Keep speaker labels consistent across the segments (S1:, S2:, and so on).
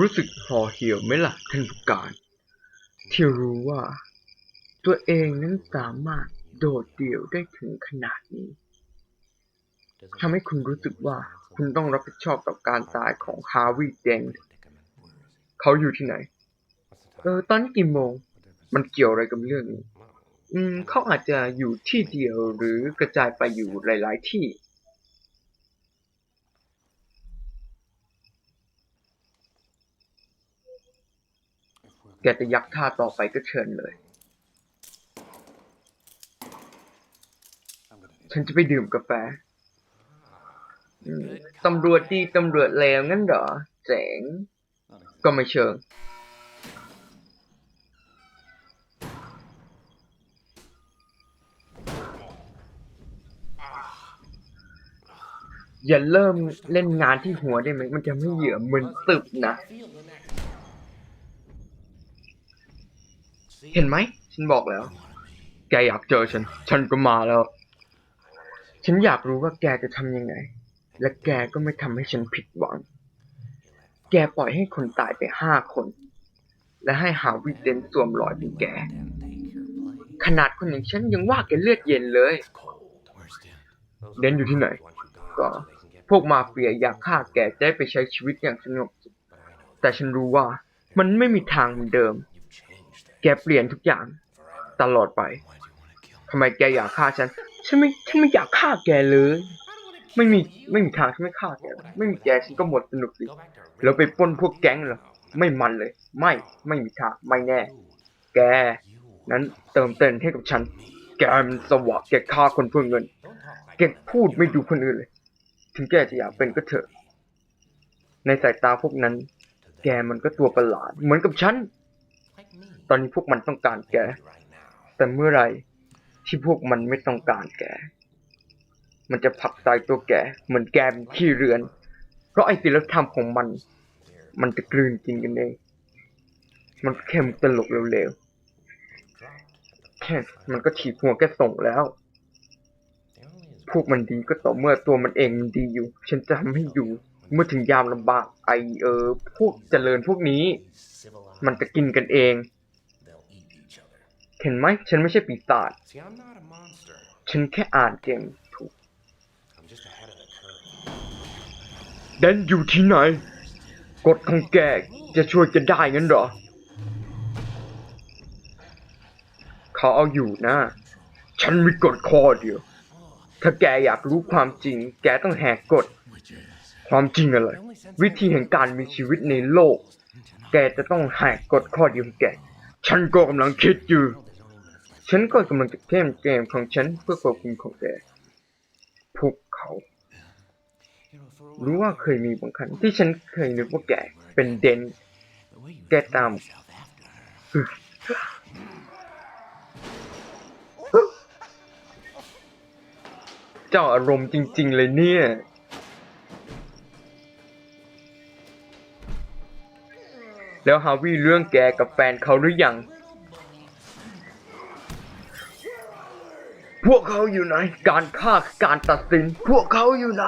S1: รู้สึกห่อเหี่ยวไหมล่ะท่านผู้การ ที่รู้ว่า ตัวเองนั้นสามารถโดดเดี่ยวได้ถึงขนาดนี้ทำให้คุณรู้สึกว่าคุณต้องรับผิดชอบกับการตายของฮาวิเดนเขาอยู่ที่ไหน เออ ตอนกี่โมง มันเกี่ยวอะไรกับเรื่องนี้ อืม เขาอาจจะอยู่ที่เดียวหรือกระจายไปอยู่หลาย ๆ ที่ แกจะยักท่าต่อไปก็เชิญเลย ฉันจะไปดื่มกาแฟตำรวจดีตำรวจเลวงั้นเหรอ เจ๋ง ก็ไม่เชิง อย่าเริ่มเล่นงานที่หัวได้ไหม มันจะไม่เหยื่อมึนตึบนะ เห็นไหม ฉันบอกแล้ว แกอยากเจอฉัน ฉันก็มาแล้ว ฉันอยากรู้ว่าแกจะทำยังไง และแกก็ไม่ทำให้ฉันผิดหวัง แกปล่อยให้คนตายไปห้าคน และให้หาวิเดนสวมรอยเป็นแก ขนาดคนอย่างฉันยังว่าแกเลือดเย็นเลย เดนอยู่ที่ไหน ก็พวกมาเฟียอยากฆ่าแกจะได้ไปใช้ชีวิตอย่างสงบ แต่ฉันรู้ว่ามันไม่มีทางเหมือนเดิม แกเปลี่ยนทุกอย่างตลอดไปทำไมแกอยากฆ่าฉัน ฉันไม่ ฉันไม่อยากฆ่าแกเลย ไม่มี ไม่มีทางฉันไม่ฆ่าแก ไม่มีแกฉันก็หมดสนุกสิ แล้วไปป้นพวกแก๊งเหรอ ไม่มันเลย ไม่ ไม่มีทาง ไม่แน่ แก นั้นเติมเต็มให้กับฉัน แกมันสวะแกฆ่าคนเพื่อเงิน แกพูดไม่ดูคนอื่นเลย ถึงแกจะอยากเป็นก็เถอะ ในสายตาพวกนั้น แกมันก็ตัวประหลาด เหมือนกับฉัน ตอนนี้พวกมันต้องการแก แต่เมื่อไรที่พวกมันไม่ต้องการแก มันจะผลักใส่ตัวแก เหมือนแกเป็นขี้เรือน เพราะไอ้ศีลธรรมของมัน มันจะกลืนกินกันเอง มันแค่มุกตลกเร็วๆแค่มันก็ถีบหัวแกส่งแล้ว พวกมันดีก็ต่อเมื่อตัวมันเองมันดีอยู่ ฉันจะทำให้อยู่เมื่อถึงยามลำบากไอเออพวกเจริญพวกนี้ มันจะกินกันเอง เห็นไหม ฉันไม่ใช่ปีศาจ
S2: See, I'm not a monster.
S1: ฉันแค่อ่านเกมถูก
S2: I'm just ahead of the curve.
S1: เดนอยู่ที่ไหน กฎของแกจะช่วยแกได้งั้นเหรอ เขาเอาอยู่นะ ฉันมีกฎข้อเดียว ถ้าแกอยากรู้ความจริง แกต้องแหกกฎ ความจริงอะไร วิธีแห่งการมีชีวิตในโลก แกจะต้องแหกกฎข้อเดียวของแก ฉันก็กำลังคิดอยู่ ฉันก็กำลังจะเข้มเกมของฉันเพื่อควบคุมของแกพวกเขา รู้ว่าเคยมีบางครั้งที่ฉันเคยนึกว่าแกเป็นเดน แกตาม เจ้าอารมณ์จริง ๆ เลยเนี่ยแล้วฮาวิเรื่องแกกับแฟนเขาหรือยัง พวกเขาอยู่ไหน การฆ่าการตัดสิน พวกเขาอยู่ไหน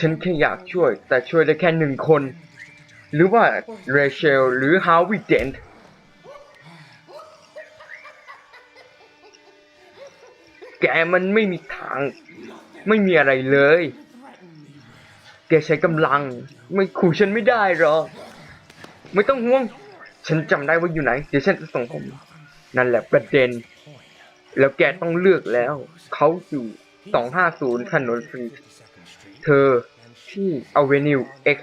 S1: ฉันแค่อยากช่วย แต่ช่วยได้แค่หนึ่งคน หรือว่าเรเชลหรือฮาวิเดนแกมันไม่มีทาง ไม่มีอะไรเลย แกใช้กำลัง ไม่ขู่ฉันไม่ได้หรอกไม่ต้องห่วง ฉันจำได้ว่าอยู่ไหน เดี๋ยวฉันจะส่งผมนั่นแหละประเด็น แล้วแกต้องเลือกแล้ว เขาอยู่ 250ถนนฟรีเธอที่ Avenue X